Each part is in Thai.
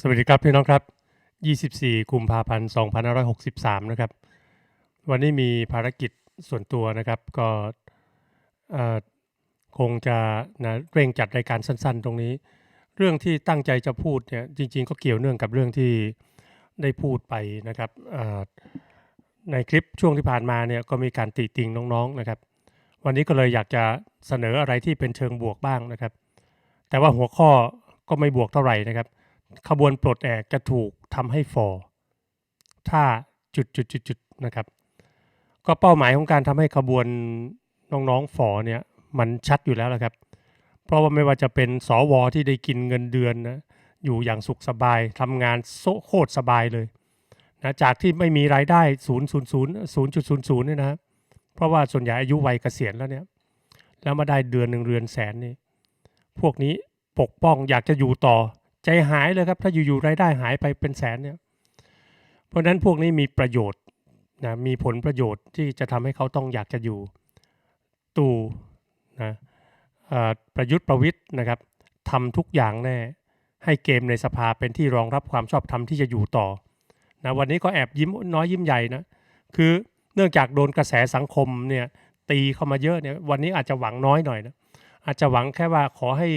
สวัสดีครับพี่น้องครับ 24 กุมภาพันธ์ 2563 นะครับ วันนี้มีภารกิจส่วนตัวนะครับ ก็คงจะนะเร่งจัดรายการสั้น ๆ ตรงนี้ เรื่องที่ตั้งใจจะพูดเนี่ยจริง ๆ ก็เกี่ยวเนื่องกับเรื่องที่ได้พูดไปนะครับในคลิปช่วงที่ผ่านมาเนี่ยก็มีการติติงน้องๆนะครับ วันนี้ก็เลยอยากจะเสนออะไรที่เป็นเชิงบวกบ้างนะครับ แต่ว่าหัวข้อก็ไม่บวกเท่าไหร่นะครับ ขบวนปลดแอกจะถูกทำให้ฟอถ้าจุดจุดจุดจุดนะครับ ก็เป้าหมายของการทำให้ขบวนน้องๆฟอเนี่ยมันชัดอยู่แล้วละครับ เพราะว่าไม่ว่าจะเป็นสวที่ได้กินเงินเดือนนะอยู่อย่างสุขสบายทำงานโซโคตรสบายเลยนะจากที่ไม่มีรายได้ 0 0 0 0.00เนี่ยนะเพราะว่าส่วนใหญ่อายุวัยเกษียณแล้วเนี่ยแล้วมาได้เดือนหนึ่งเรือนแสนนี่พวกนี้ปกป้องอยากจะอยู่ต่อ ใจหายเลยครับ ถ้าอยู่ๆรายได้หายไปเป็นแสนเนี่ย เพราะฉะนั้นพวกนี้มีประโยชน์นะมีผลประโยชน์ที่จะทำให้เขาต้องอยากจะอยู่ตู่นะประยุทธ์ประวิทย์นะครับทำทุกอย่างแน่ให้เกมในสภาเป็นที่รองรับความชอบธรรมที่จะอยู่ต่อนะวันนี้ก็แอบยิ้มน้อยยิ้มใหญ่นะคือเนื่องจากโดนกระแสสังคมเนี่ยตีเข้ามาเยอะเนี่ยวันนี้อาจจะหวังน้อยหน่อยนะอาจจะหวังแค่ว่าขอให้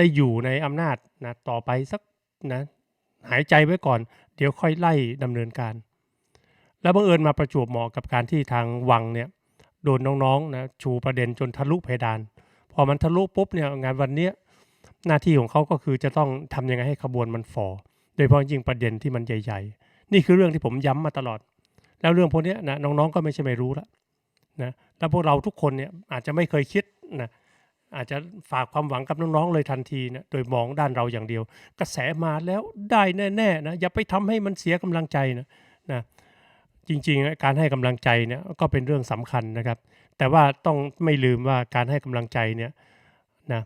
ได้อยู่ในอำนาจนะต่อไปสักนะหายใจไว้ก่อน เดี๋ยวค่อยไล่ดำเนินการ แล้วบังเอิญมาประจวบเหมาะกับการที่ทางวังเนี่ยโดนน้องๆนะชูประเด็นจนทะลุเพดาน พอมันทะลุปุ๊บเนี่ยงานวันเนี้ยหน้าที่ของเขาก็คือจะต้องทำยังไงให้ขบวนมันฟอโดยเฉพาะยิ่งประเด็นที่มันใหญ่ๆ นี่คือเรื่องที่ผมย้ำมาตลอด แล้วเรื่องพวกนี้นะน้องๆก็ไม่ใช่ไม่รู้ละนะแล้วพวกเราทุกคนเนี่ยอาจจะไม่เคยคิดนะ อาจจะฝากความหวังกับน้องๆเลยทันทีนะโดยมองด้านเราอย่างเดียว กระแสมาแล้วได้แน่ๆนะอย่าไปทำให้มันเสียกำลังใจนะนะจริงๆ การให้กำลังใจเนี่ยก็เป็นเรื่องสำคัญนะครับ แต่ว่าต้องไม่ลืมว่าการให้กำลังใจเนี่ยนะ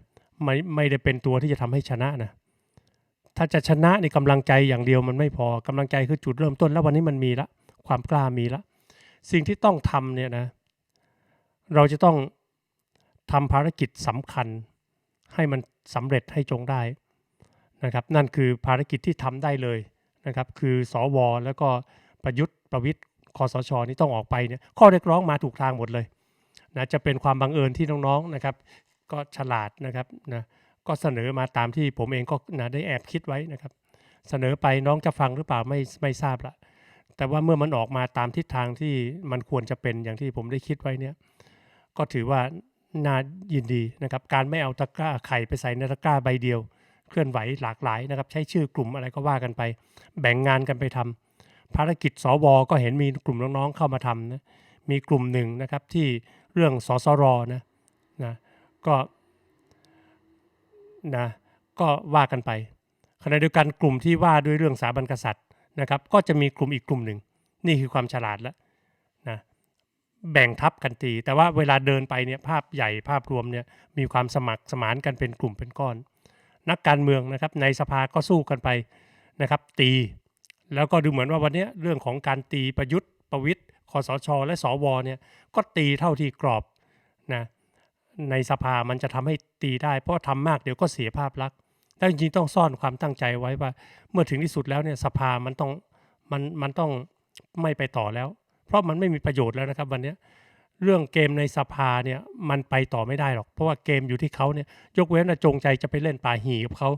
ไม่ไม่ได้เป็นตัวที่จะทำให้ชนะนะถ้าจะชนะในกำลังใจอย่างเดียวมันไม่พอกำลังใจคือจุดเริ่มต้นแล้ววันนี้มันมีละความกล้ามีละ สิ่งที่ต้องทำเนี่ยนะเราจะต้อง ทำภารกิจสำคัญให้มันสำเร็จให้จงได้นะครับนั่นคือภารกิจที่ทำได้เลยนะครับคือสวแล้วก็ประยุทธ์ประวิทย์คอสชนี่ต้องออกไปเนี่ยข้อเรียกร้องมาถูกทางหมดเลยนะจะเป็นความบังเอิญที่น้องๆนะครับก็ฉลาดนะครับนะก็เสนอมาตามที่ผมเองก็นะได้แอบคิดไว้นะครับ เสนอไปน้องจะฟังหรือเปล่าไม่ไม่ทราบละแต่ว่าเมื่อมันออกมาตามทิศทางที่มันควรจะเป็นอย่างที่ผมได้คิดไว้เนี่ยก็ถือว่า น่ายินดีนะครับ การไม่เอาตะกร้าไข่ไปใส่ในตะกร้าใบเดียว เคลื่อนไหวหลากหลายนะครับ ใช้ชื่อกลุ่มอะไรก็ว่ากันไป แบ่งงานกันไปทำภารกิจสวก็เห็นมีกลุ่มน้องๆเข้ามาทำนะ มีกลุ่มหนึ่งนะครับที่เรื่องสสรนะนะก็นะก็ว่ากันไปขณะเดียวกันกลุ่มที่ว่าด้วยเรื่องสถาบันกษัตริย์นะครับ ก็จะมีกลุ่มอีกกลุ่มหนึ่ง นี่คือความฉลาดแล้วนะ แบ่งทับกันตี แต่ว่าเวลาเดินไปเนี่ยภาพใหญ่ภาพรวมเนี่ยมีความสมัครสมานกันเป็นกลุ่มเป็นก้อน นักการเมืองนะครับในสภาก็สู้กันไปนะครับ ตี แล้วก็ดูเหมือนว่าวันนี้เรื่องของการตีประยุทธ์ประวิทย์คอสช และสวเนี่ยก็ตีเท่าที่กรอบนะในสภามันจะทำให้ตีได้ เพราะทำมากเดี๋ยวก็เสียภาพลักษณ์แล้วจริงๆต้องซ่อนความตั้งใจไว้ว่า เมื่อถึงที่สุดแล้วเนี่ยสภามันต้องมันมันต้องไม่ไปต่อแล้ว เพราะมันไม่มีประโยชน์แล้วนะครับวันนี้เรื่องเกมในสภาเนี่ยมันไปต่อไม่ได้หรอก เพราะว่าเกมอยู่ที่เขาเนี่ยยกเว้นว่าจงใจจะไปเล่นป่าหีกับเขา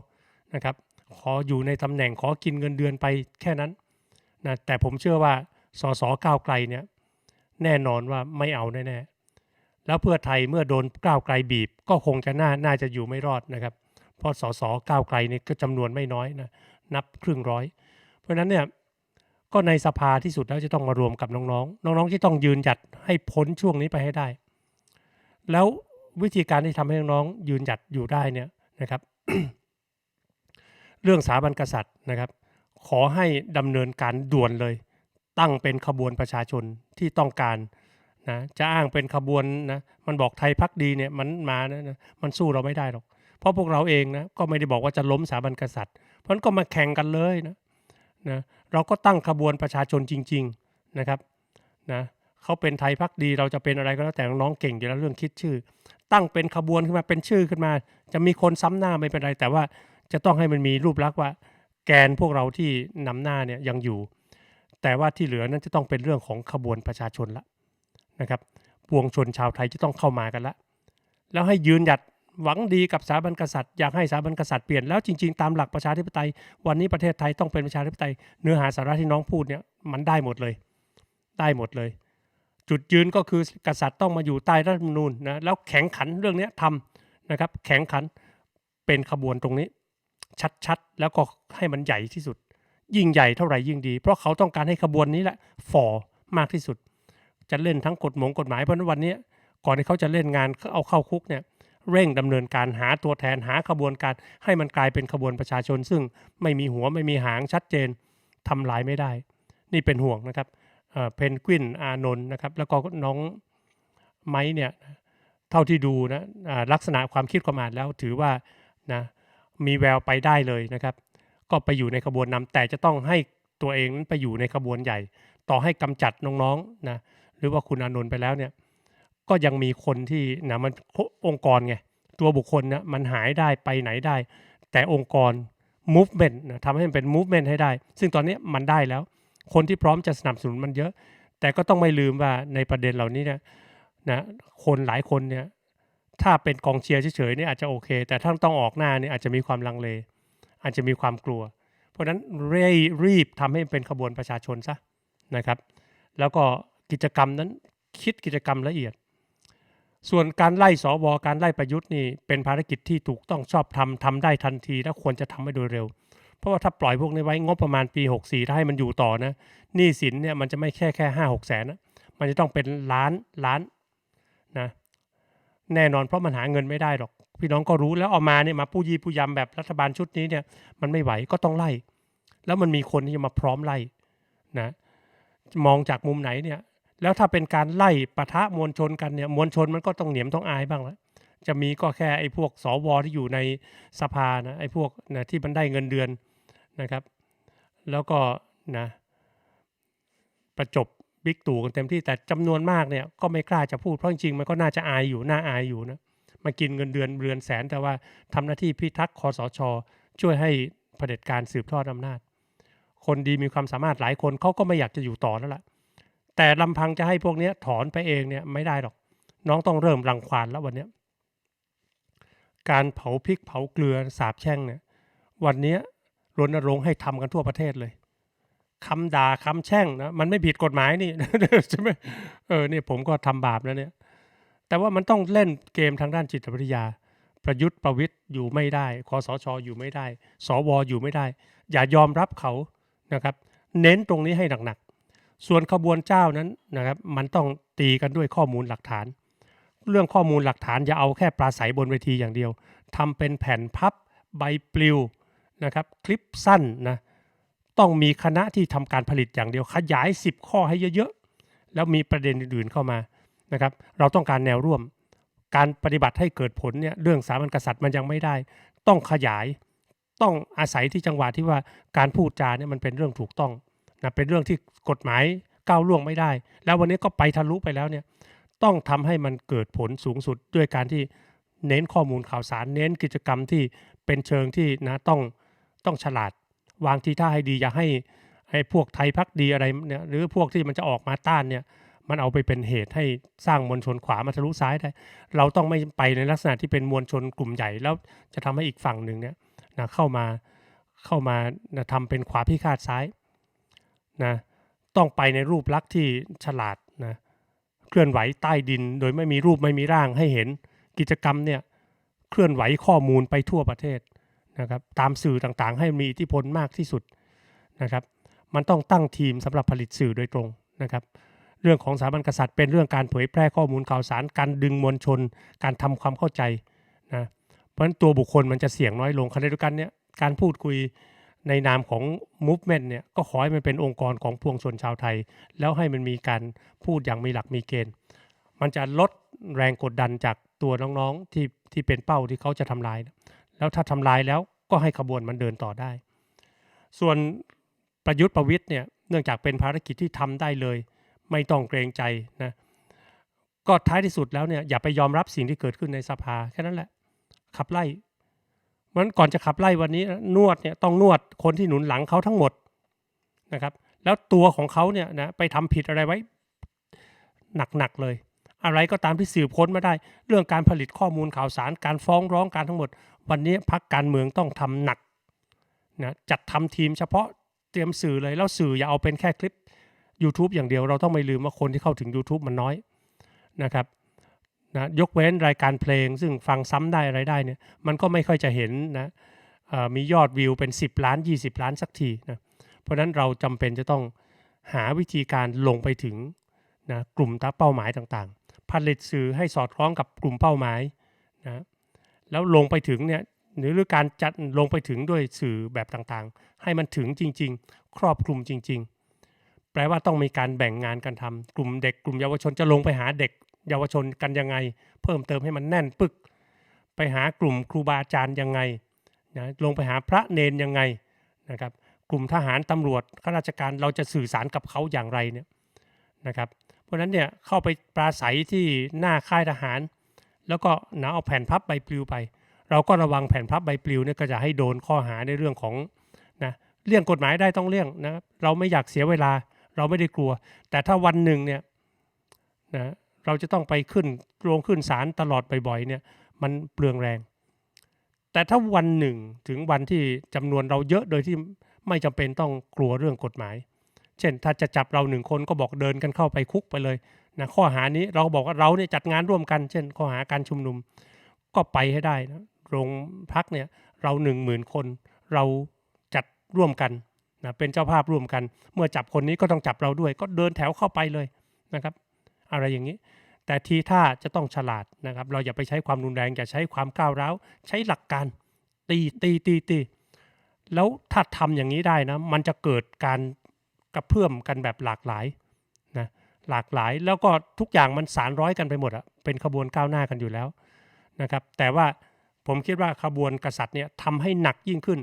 นะครับขออยู่ในตำแหน่งขอกินเงินเดือนไปแค่นั้นนะแต่ผมเชื่อว่าสสก้าวไกลเนี่ยแน่นอนว่าไม่เอาแน่ๆแล้วเพื่อไทยเมื่อโดนก้าวไกลบีบ ก็คงจะน่าน่าจะอยู่ไม่รอดนะครับเพราะสสก้าวไกลนี่ก็จำนวนไม่น้อยนะนับครึ่งร้อย เพราะฉะนั้นเนี่ย ก็ในสภาที่สุดแล้วจะต้องมารวมกับน้องๆ น้องๆที่ต้องยืนหยัดให้พ้นช่วงนี้ไปให้ได้ แล้ววิธีการที่ทำให้น้องๆยืนหยัดอยู่ได้เนี่ยนะครับ เรื่องสถาบันกษัตริย์นะครับ ขอให้ดำเนินการด่วนเลย ตั้งเป็นขบวนประชาชนที่ต้องการนะจะอ้างเป็นขบวนนะมันบอกไทยพักดีเนี่ยมันมานะมันสู้เราไม่ได้หรอก เพราะพวกเราเองนะก็ไม่ได้บอกว่าจะล้มสถาบันกษัตริย์ เพราะฉะนั้นก็มาแข่งกันเลยนะนะ เราก็ตั้งขบวนประชาชนจริง ๆนะครับนะเขาเป็นไทยพักดีเราจะเป็นอะไรก็แล้วแต่น้องเก่งอยู่แล้วเรื่องคิดชื่อ ตั้งเป็นขบวนขึ้นมาเป็นชื่อขึ้นมา จะมีคนซ้ำหน้าไม่เป็นไร แต่ว่าจะต้องให้มันมีรูปลักษณ์ว่า แกนพวกเราที่นำหน้าเนี่ยยังอยู่ แต่ว่าที่เหลือนั้นจะต้องเป็นเรื่องของขบวนประชาชนละนะครับ ปวงชนชาวไทยจะต้องเข้ามากันละแล้วให้ยืนหยัด หวังดีกับสถาบันกษัตริย์อยากให้สถาบันกษัตริย์เปลี่ยนแล้วจริงๆ ตามหลักประชาธิปไตย วันนี้ประเทศไทยต้องเป็นประชาธิปไตยเนื้อหาสาระที่น้องพูดเนี่ยมันได้หมดเลย ได้หมดเลย จุดยืนก็คือกษัตริย์ต้องมาอยู่ใต้รัฐธรรมนูญนะแล้วแข็งขันเรื่องเนี้ยทำนะครับ แข็งขันเป็นขบวนตรงนี้ ชัดๆ แล้วก็ให้มันใหญ่ที่สุด ยิ่งใหญ่เท่าไหร่ยิ่งดี เพราะเขาต้องการให้ขบวนนี้แหละฝ่อมากที่สุด จะเล่นทั้งกฎหมงกฎหมายเพราะฉะนั้นวันนี้ก่อนที่เขาจะเล่นงานเอาเข้าคุกเนี่ย เร่งดำเนินการหาตัวแทนหาขบวนการ ให้มันกลายเป็นขบวนประชาชน ซึ่งไม่มีหัวไม่มีหางชัดเจนทำลายไม่ได้ นี่เป็นห่วงนะครับเพนกวินอานนท์นะครับแล้วก็น้องไม้เนี่ยเท่าที่ดูนะลักษณะความคิดความอ่านแล้วถือว่านะมีแววไปได้เลยนะครับ ก็ไปอยู่ในขบวนนำแต่จะต้องให้ตัวเองนั้นไปอยู่ในขบวนใหญ่ ต่อให้กำจัดน้องๆนะหรือว่าคุณอานนท์ไปแล้วเนี่ย ก็ยังมีคนที่นะมันองค์กรไงตัวบุคคลนะมันหายได้ไปไหนได้ แต่องค์กร movement นะทำให้มันเป็น movement ให้ได้ ซึ่งตอนนี้มันได้แล้ว คนที่พร้อมจะสนับสนุนมันเยอะ แต่ก็ต้องไม่ลืมว่าในประเด็นเหล่านี้เนี่ยนะคนหลายคนเนี่ยถ้าเป็นกองเชียร์เฉยๆนี่อาจจะโอเค แต่ถ้าต้องออกหน้านี่อาจจะมีความลังเล อาจจะมีความกลัว เพราะฉะนั้นเร่รีบทำให้เป็นขบวนประชาชนซะนะครับ แล้วก็กิจกรรมนั้นคิดกิจกรรมละเอียด ส่วนการไล่สวการไล่ประยุทธ์นี่เป็นภารกิจที่ถูกต้องชอบทำทำได้ทันที และควรจะทำให้โดยเร็ว เพราะว่าถ้าปล่อยพวกนี้ไว้งบประมาณปี 64 ถ้าให้มันอยู่ต่อนะหนี้สินเนี่ยมันจะไม่แค่แค่ห้าหกแสนนะมันจะต้องเป็นล้านล้านนะแน่นอนเพราะมันหาเงินไม่ได้หรอก พี่น้องก็รู้แล้วเออกมาเนี่ยมาปู้ยี่ปู้ยำแบบรัฐบาลชุดนี้เนี่ยมันไม่ไหวก็ต้องไล่ แล้วมันมีคนที่จะมาพร้อมไล่นะมองจากมุมไหนเนี่ย แล้วถ้าเป็นการไล่ปะทะมวลชนกันเนี่ยมวลชนมันก็ต้องเหนียมต้องอายบ้างแล้วจะมีก็แค่ไอ้พวกสวที่อยู่ในสภานะไอ้พวกนะที่มันได้เงินเดือนนะครับ แล้วก็นะประจบบิ๊กตู่กันเต็มที่แต่จำนวนมากเนี่ยก็ไม่กล้าจะพูดเพราะจริงๆมันก็น่าจะอายอยู่น่าอายอยู่นะมากินเงินเดือนเรือนแสน แต่ว่าทำหน้าที่พิทักษ์คอสช ช่วยให้เผด็จการสืบทอดอำนาจ คนดีมีความสามารถหลายคนเขาก็ไม่อยากจะอยู่ต่อแล้วล่ะ แต่ลำพังจะให้พวกนี้ถอนไปเองเนี่ยไม่ได้หรอก น้องต้องเริ่มรังควานแล้ววันนี้การเผาพริกเผาเกลือสาบแช่งเนี่ย วันนี้รณรงค์ให้ทำกันทั่วประเทศเลยคำด่าคำแช่งนะมันไม่ผิดกฎหมายนี่ใช่ไหมเออเนี่ยผมก็ทำบาปแล้วเนี่ย แต่ว่ามันต้องเล่นเกมทางด้านจิตวิทยา ประยุทธ์ประวิทย์อยู่ไม่ได้คอสชอยู่ไม่ได้ สวอยู่ไม่ได้ อย่ายอมรับเขานะครับ เน้นตรงนี้ให้หนัก ส่วนขบวนเจ้านั้นนะครับมันต้องตีกันด้วยข้อมูลหลักฐาน เรื่องข้อมูลหลักฐานอย่าเอาแค่ปราศัยบนเวทีอย่างเดียวทำเป็นแผ่นพับใบปลิวนะครับคลิปสั้นนะต้องมีคณะที่ทำการผลิตอย่างเดียวขยาย 10 ข้อให้เยอะๆ แล้วมีประเด็นอื่นๆเข้ามานะครับเราต้องการแนวร่วม การปฏิบัติให้เกิดผลเนี่ยเรื่องสามัญกษัตริย์มันยังไม่ได้ ต้องขยายต้องอาศัยที่จังหวะที่ว่าการพูดจาเนี่ยมันเป็นเรื่องถูกต้อง นะเป็นเรื่องที่กฎหมายก้าวล่วงไม่ได้ แล้ววันนี้ก็ไปทะลุไปแล้วเนี่ยต้องทำให้มันเกิดผลสูงสุดด้วยการที่เน้นข้อมูลข่าวสาร เน้นกิจกรรมที่เป็นเชิงที่นะต้องต้องฉลาด วางทีท่าให้ดีอย่าให้ไอ้พวกไทยพักดีอะไรเนี่ยหรือพวกที่มันจะออกมาต้านเนี่ยมันเอาไปเป็นเหตุให้สร้างมวลชนขวามาทะลุซ้ายได้ เราต้องไม่ไปในลักษณะที่เป็นมวลชนกลุ่มใหญ่แล้วจะทำให้อีกฝั่งหนึ่งเนี่ยนะเข้ามาเข้ามานะทำเป็นขวาพิฆาตซ้าย นะต้องไปในรูปลักษณ์ที่ฉลาดนะเคลื่อนไหวใต้ดินโดยไม่มีรูปไม่มีร่างให้เห็นกิจกรรมเนี่ยเคลื่อนไหวข้อมูลไปทั่วประเทศนะครับตามสื่อต่างๆ ให้มีอิทธิพลมากที่สุดนะครับมันต้องตั้งทีมสำหรับผลิตสื่อโดยตรงนะครับเรื่องของสถาบันกษัตริย์ เป็นเรื่องการเผยแพร่ข้อมูลข่าวสาร การดึงมวลชน การทำความเข้าใจนะเพราะฉะนั้นตัวบุคคลมันจะเสี่ยงน้อยลงขณะเดียวกันเนี่ยการพูดคุย ในนามของ movement เนี่ยก็ขอให้มันเป็นองค์กรของพวงชนชาวไทย แล้วให้มันมีการพูดอย่างมีหลักมีเกณฑ์ มันจะลดแรงกดดันจากตัวน้องๆที่ที่เป็นเป้าที่เขาจะทำลาย แล้วถ้าทำลายแล้วก็ให้ขบวนมันเดินต่อได้ ส่วนประยุทธ์ประวิทย์เนี่ยเนื่องจากเป็นภารกิจที่ทำได้เลย ไม่ต้องเกรงใจนะก็ท้ายที่สุดแล้วเนี่ยอย่าไปยอมรับสิ่งที่เกิดขึ้นในสภาแค่นั้นแหละขับไล่ มันก่อนจะขับไล่วันนี้นวดเนี่ยต้องนวดคนที่หนุนหลังเขาทั้งหมดนะครับ แล้วตัวของเขาเนี่ยนะไปทำผิดอะไรไว้หนักๆเลย อะไรก็ตามที่สืบค้นมาได้ เรื่องการผลิตข้อมูลข่าวสารการฟ้องร้องการทั้งหมด วันนี้พักการเมืองต้องทำหนักนะจัดทำทีมเฉพาะเตรียมสื่อเลยแล้วสื่ออย่าเอาเป็นแค่คลิป YouTube อย่างเดียวเราต้องไม่ลืมว่าคนที่เข้าถึง YouTube มันน้อยนะครับ นะยกเว้นรายการเพลง ซึ่งฟังซ้ำได้อะไรได้เนี่ยมันก็ไม่ค่อยจะเห็นนะมียอดวิวเป็น 10 ล้าน 20 ล้านสักทีนะเพราะฉะนั้นเราจำเป็นจะต้องหาวิธีการลงไปถึงนะกลุ่มตาเป้าหมายต่างๆ ผลิตสื่อให้สอดคล้องกับกลุ่มเป้าหมายนะแล้วลงไปถึงเนี่ยหรือการจัดลงไปถึงด้วยสื่อแบบต่างๆ ให้มันถึงจริง ๆ ครอบคลุมจริง ๆ แปลว่าต้องมีการแบ่งงานกันทำกลุ่มเด็กกลุ่มเยาวชนจะลงไปหาเด็ก เยาวชนกันยังไง เพิ่มเติมให้มันแน่นปึก ไปหากลุ่มครูบาอาจารย์ยังไงนะลงไปหาพระเนนยังไงนะครับกลุ่มทหารตำรวจข้าราชการเราจะสื่อสารกับเขาอย่างไรเนี่ยนะครับเพราะฉะนั้นเนี่ยเข้าไปปราศัยที่หน้าค่ายทหาร แล้วก็นะเอาแผ่นพับใบปลิวไป เราก็ระวังแผ่นพับใบปลิวเนี่ยก็จะให้โดนข้อหาในเรื่องของนะเลี่ยงกฎหมายได้ต้องเลี่ยงนะครับเราไม่อยากเสียเวลาเราไม่ได้กลัว แต่ถ้าวันหนึ่งเนี่ยนะ เราจะต้องไปขึ้นโรงขึ้นศาลตลอดบ่อยๆเนี่ยมันเปลืองแรง แต่ถ้าวันหนึ่งถึงวันที่จำนวนเราเยอะโดยที่ไม่จำเป็นต้องกลัวเรื่องกฎหมาย เช่น ถ้าจะจับเราหนึ่งคนก็บอกเดินกันเข้าไปคุกไปเลยนะข้อหานี้เราบอกว่าเราเนี่ยจัดงานร่วมกัน เช่น ข้อหาการชุมนุมก็ไปให้ได้นะโรงพักเนี่ยเราหนึ่งหมื่นคน เราจัดร่วมกันนะเป็นเจ้าภาพร่วมกัน เมื่อจับคนนี้ก็ต้องจับเราด้วย ก็เดินแถวเข้าไปเลยนะครับ อะไรอย่างนี้ แต่ทีท่าจะต้องฉลาดนะครับ เราอย่าไปใช้ความรุนแรงอย่าใช้ความก้าวร้าวใช้หลักการตีตีตีตีแล้วถ้าทำอย่างนี้ได้นะมันจะเกิดการกระเพื่อมกันแบบหลากหลายนะหลากหลายแล้วก็ทุกอย่างมันสารร้อยกันไปหมดอะเป็นขบวนก้าวหน้ากันอยู่แล้วนะครับ แต่ว่าผมคิดว่าขบวนกษัตริย์เนี่ยทำให้หนักยิ่งขึ้น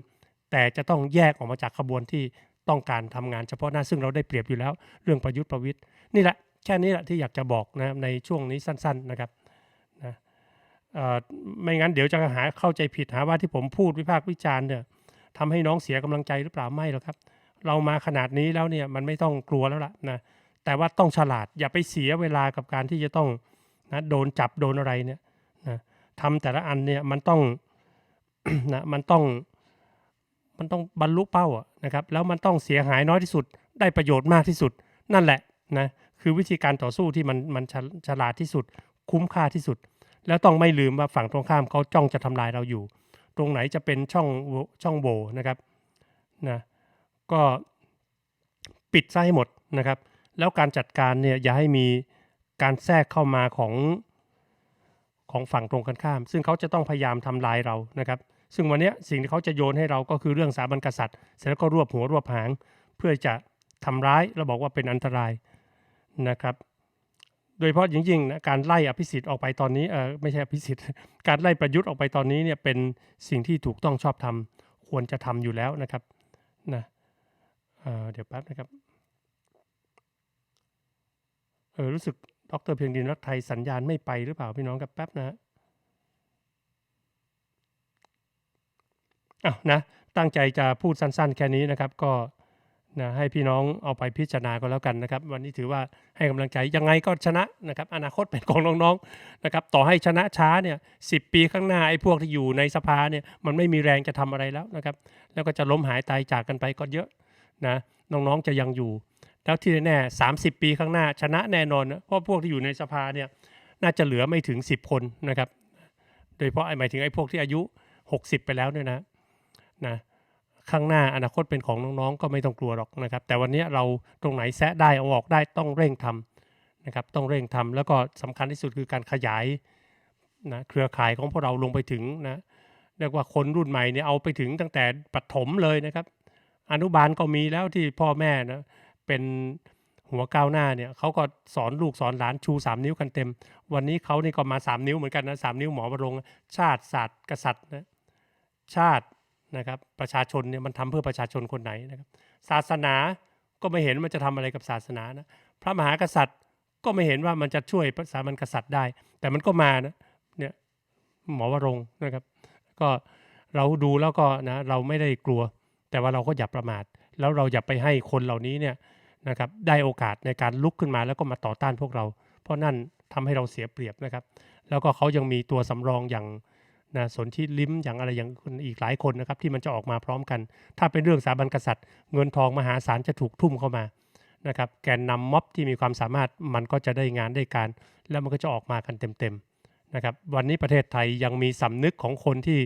แต่จะต้องแยกออกมาจากขบวนที่ต้องการทำงานเฉพาะหน้าซึ่งเราได้เปรียบอยู่แล้ว เรื่องประยุทธ์ประวิทย์นี่แหละ แค่นี้แหละที่อยากจะบอกนะในช่วงนี้สั้น ๆนะครับนะไม่งั้นเดี๋ยวจะหาเข้าใจผิดหาว่าที่ผมพูดวิพากษ์วิจารณ์เนี่ยทำให้น้องเสียกำลังใจหรือเปล่าไม่หรอกครับ เรามาขนาดนี้แล้วเนี่ยมันไม่ต้องกลัวแล้วล่ะนะแต่ว่าต้องฉลาดอย่าไปเสียเวลากับการที่จะต้องนะโดนจับโดนอะไรเนี่ยนะทำแต่ละอันเนี่ยมันต้องนะมันต้องมันต้องบรรลุเป้าอะนะครับแล้วมันต้องเสียหายน้อยที่สุดได้ประโยชน์มากที่สุด นั่นแหละนะ คือวิธีการต่อสู้ที่มันมันฉลฉลาดที่สุด คุ้มค่าที่สุด แล้วต้องไม่ลืมว่าฝั่งตรงข้ามเขาจ้องจะทำลายเราอยู่ ตรงไหนจะเป็นช่องโหว่ช่องโหว่นะครับนะก็ปิดซะให้หมดนะครับ แล้วการจัดการเนี่ยอย่าให้มีการแทรกเข้ามาของของฝั่งตรงกันข้าม ซึ่งเขาจะต้องพยายามทำลายเรานะครับ ซึ่งวันนี้สิ่งที่เขาจะโยนให้เราก็คือเรื่องสถาบันกษัตริย์ เสร็จแล้วก็รวบหัวรวบหาง เพื่อจะทำร้ายแล้วบอกว่าเป็นอันตราย นะครับโดยเฉพาะยิ่งๆนะการไล่อภิสิทธิ์ออกไปตอนนี้เออไม่ใช่อภิสิทธิ์ การไล่ประยุทธ์ออกไปตอนนี้เนี่ยเป็นสิ่งที่ถูกต้องชอบทำควรจะทำอยู่แล้วนะครับนะเเดี๋ยวแป๊บนะครับเออรู้สึกดรเพียงดินรักไทยสัญญาณไม่ไปหรือเปล่าพี่น้องกับแป๊บนะฮะอ้าวนะตั้งใจจะพูดสั้นๆ แค่นี้นะครับก็ นะให้พี่น้องเอาไปพิจารณาก็แล้วกันนะครับ วันนี้ถือว่าให้กำลังใจยังไงก็ชนะนะครับ อนาคตเป็นของน้องๆนะครับ ต่อให้ชนะช้าเนี่ยสิปีข้างหน้าไอ้พวกที่อยู่ในสภาเนี่ยมันไม่มีแรงจะทำอะไรแล้วนะครับ แล้วก็จะล้มหายตายจากกันไปก็เยอะนะน้องๆจะยังอยู่ แล้วที่แน่ๆสามสิบปีข้างหน้าชนะแน่นอนเพราะพวกที่อยู่ในสภาเนี่ยน่าจะเหลือไม่ถึง 10 คนนะครับ โดยเฉพาะไอ้หมายถึงไอ้พวกที่อายุ 60 ไปแล้วเนี่ยนะนะ ข้างหน้าอนาคตเป็นของน้องๆ ก็ไม่ต้องกลัวหรอกนะครับ แต่วันนี้เราตรงไหนแซะได้เอาออกได้ต้องเร่งทำนะครับ ต้องเร่งทำแล้วก็สำคัญที่สุดคือการขยายนะเครือข่ายของพวกเราลงไปถึงนะเรียกว่าคนรุ่นใหม่เนี่ยเอาไปถึงตั้งแต่ปฐมเลยนะครับ อนุบาลก็มีแล้วที่พ่อแม่นะเป็นหัวก้าวหน้าเนี่ยเขาก็สอนลูกสอนหลานชู 3 นิ้วกันเต็ม วันนี้เขานี่ก็มา 3 นิ้วเหมือนกันนะสนิ้วหมอวรงค์ชาติศาสตร์กษัตริย์นะชาติ นะครับประชาชนเนี่ยมันทำเพื่อประชาชนคนไหนนะครับ ศาสนาก็ไม่เห็นมันจะทำอะไรกับศาสนานะพระมหากษัตริย์ก็ไม่เห็นว่ามันจะช่วยสามัญกษัตริย์ได้ แต่มันก็มานะเนี่ยหมอวรงนะครับ ก็เราดูแล้วก็นะเราไม่ได้กลัว แต่ว่าเราก็อย่าประมาท แล้วเราอย่าไปให้คนเหล่านี้เนี่ยนะครับได้โอกาสในการลุกขึ้นมาแล้วก็มาต่อต้านพวกเรา เพราะนั่นทำให้เราเสียเปรียบนะครับ แล้วก็เขายังมีตัวสำรองอย่าง นะสนที่ลิ้มอย่างอะไรอย่างคนอีกหลายคนนะครับที่มันจะออกมาพร้อมกัน ถ้าเป็นเรื่องสถาบันกษัตริย์ เงินทองมหาศาลจะถูกทุ่มเข้ามานะครับแกนนำม็อบที่มีความสามารถมันก็จะได้งานได้การ แล้วมันก็จะออกมากันเต็มๆนะครับวันนี้ประเทศไทยยังมีสำนึกของคนที่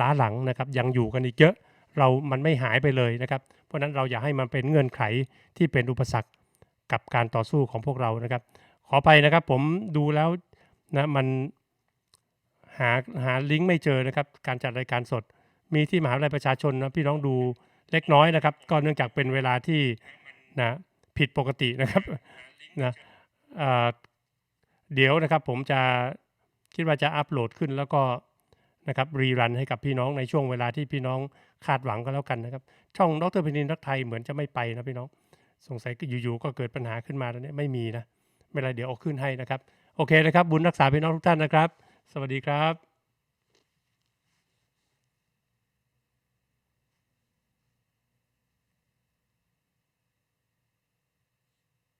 ล้าหลังนะครับยังอยู่กันอีกเยอะเรามันไม่หายไปเลยนะครับ เพราะฉะนั้นเราอย่าให้มันเป็นเงื่อนไขที่เป็นอุปสรรคกับการต่อสู้ของพวกเรานะครับ ขอไปนะครับผมดูแล้วนะมัน หาหาลิงก์ไม่เจอนะครับ การจัดรายการสด มีที่มหาวิทยาลัยประชาชนนะพี่น้องดูเล็กน้อยนะครับ ก็เนื่องจากเป็นเวลาที่นะผิดปกตินะครับนะเอ่อเดี๋ยวนะครับผมจะคิดว่าจะอัปโหลดขึ้นแล้วก็นะครับรีรันให้กับพี่น้องในช่วงเวลาที่พี่น้องคาดหวังก็แล้วกันนะครับ ช่องดรพินินรักไทยเหมือนจะไม่ไปนะพี่น้องสงสัยอยู่ๆก็เกิดปัญหาขึ้นมาแล้วเนี่ยไม่มีนะไม่เป็นไรเดี๋ยวเอาขึ้นให้นะครับ โอเคนะครับ บุญรักษาพี่น้องทุกท่านนะครับ สวัสดีครับ